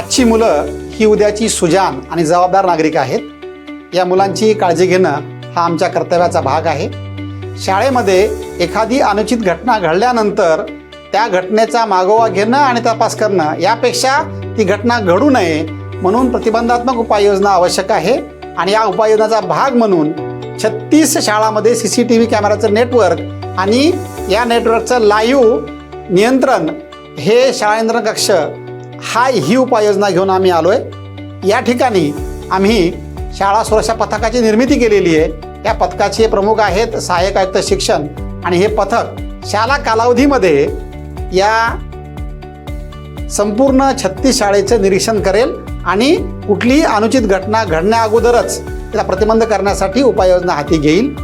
आजची मुलं ही उद्याची सुजान आणि जबाबदार नागरिक आहेत. या मुलांची काळजी घेणं हा आमच्या कर्तव्याचा भाग आहे. शाळेमध्ये एखादी अनुचित घटना घडल्यानंतर त्या घटनेचा मागोवा घेणं आणि तपास करणं यापेक्षा ती घटना घडू नये म्हणून प्रतिबंधात्मक उपाययोजना आवश्यक आहे. आणि या उपाययोजनाचा भाग म्हणून छत्तीस शाळामध्ये सी सी टी व्ही कॅमेराचं नेटवर्क आणि या नेटवर्कचं लाईव्ह नियंत्रण हे शाळेंद्र कक्ष हाय ही उपाययोजना घेऊन आम्ही आलो आहे या ठिकाणी आम्ही शाळा सुरक्षा पथकाची निर्मिती केलेली आहे. या पथकाचे प्रमुख आहेत सहाय्यक आयुक्त शिक्षण आणि हे पथक शाळा कालावधीमध्ये या संपूर्ण छत्तीस शाळेचं निरीक्षण करेल आणि कुठलीही अनुचित घटना घडण्या अगोदरच त्याला प्रतिबंध करण्यासाठी उपाययोजना हाती घेईल.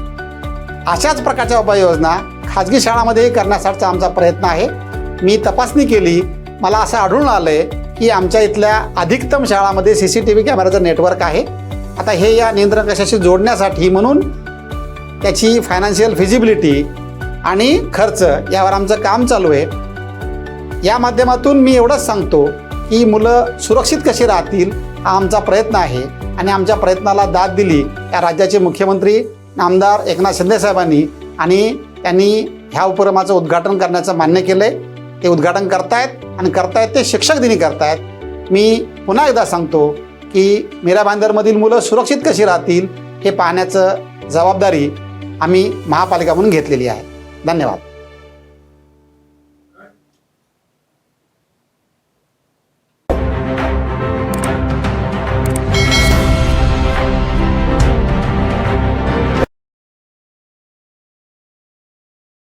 अशाच प्रकारच्या उपाययोजना खाजगी शाळामध्ये करण्यासाठीचा आमचा प्रयत्न आहे. मी तपासणी केली मला असं आढळून आलं आहे की आमच्या इथल्या अधिकतम शाळामध्ये सी सी टी व्ही कॅमेराचं नेटवर्क आहे. आता हे या नियंत्रण कशाशी जोडण्यासाठी म्हणून त्याची फायनान्शियल फिजिबिलिटी आणि खर्च यावर आमचं काम चालू आहे. या माध्यमातून मी एवढंच सांगतो की मुलं सुरक्षित कशी राहतील हा आमचा प्रयत्न आहे आणि आमच्या प्रयत्नाला दाद दिली या राज्याचे मुख्यमंत्री आमदार एकनाथ शिंदे साहेबांनी आणि त्यांनी ह्या उपक्रमाचं उद्घाटन करण्याचं मान्य केलं आहे ते उद्घाटन करतायत आणि करतायत ते शिक्षक दिनी करतायत. मी पुन्हा एकदा सांगतो की मीरा भांदरमधील मुलं सुरक्षित कशी राहतील हे पाहण्याचं जबाबदारी आम्ही महापालिका म्हणून घेतलेली आहे. धन्यवाद.